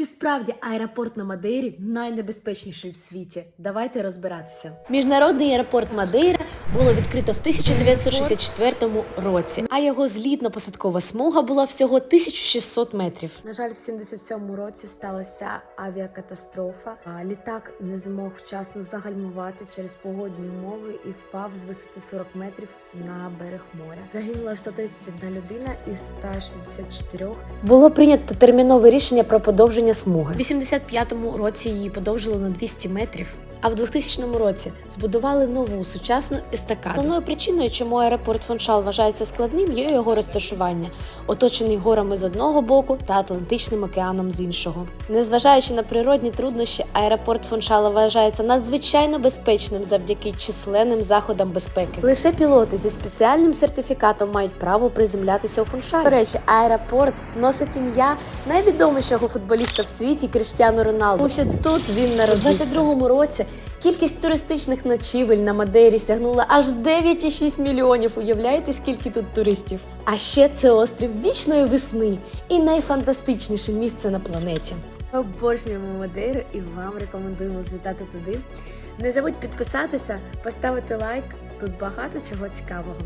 Чи справді аеропорт на Мадейрі найнебезпечніший в світі? Давайте розбиратися. Міжнародний аеропорт Мадейра було відкрито в 1964 році, а його злітно-посадкова смуга була всього 1600 метрів. На жаль, в 77 році сталася авіакатастрофа. Літак не змог вчасно загальмувати через погодні умови і впав з висоти 40 метрів на берег моря. Загинула 131 людина із 164. Було прийнято термінове рішення про подовження смуги. У 85-му році її подовжили на 200 метрів. А в 2000 році збудували нову сучасну естакаду. Головною причиною, чому аеропорт Фоншал вважається складним, є його розташування, оточений горами з одного боку та Атлантичним океаном з іншого. Незважаючи на природні труднощі, аеропорт Фоншала вважається надзвичайно безпечним завдяки численним заходам безпеки. Лише пілоти зі спеціальним сертифікатом мають право приземлятися у Фоншалі. До речі, аеропорт носить ім'я найвідомішого футболіста в світі Криштіану Роналду. Тому що тут він народився. У 22-му році Кількість туристичних ночівель на Мадейрі сягнула аж 9,6 мільйонів. Уявляєте, скільки тут туристів? А ще це острів вічної весни і найфантастичніше місце на планеті. Обожнюємо Мадейру і вам рекомендуємо злітати туди. Не забудь підписатися, поставити лайк. Тут багато чого цікавого.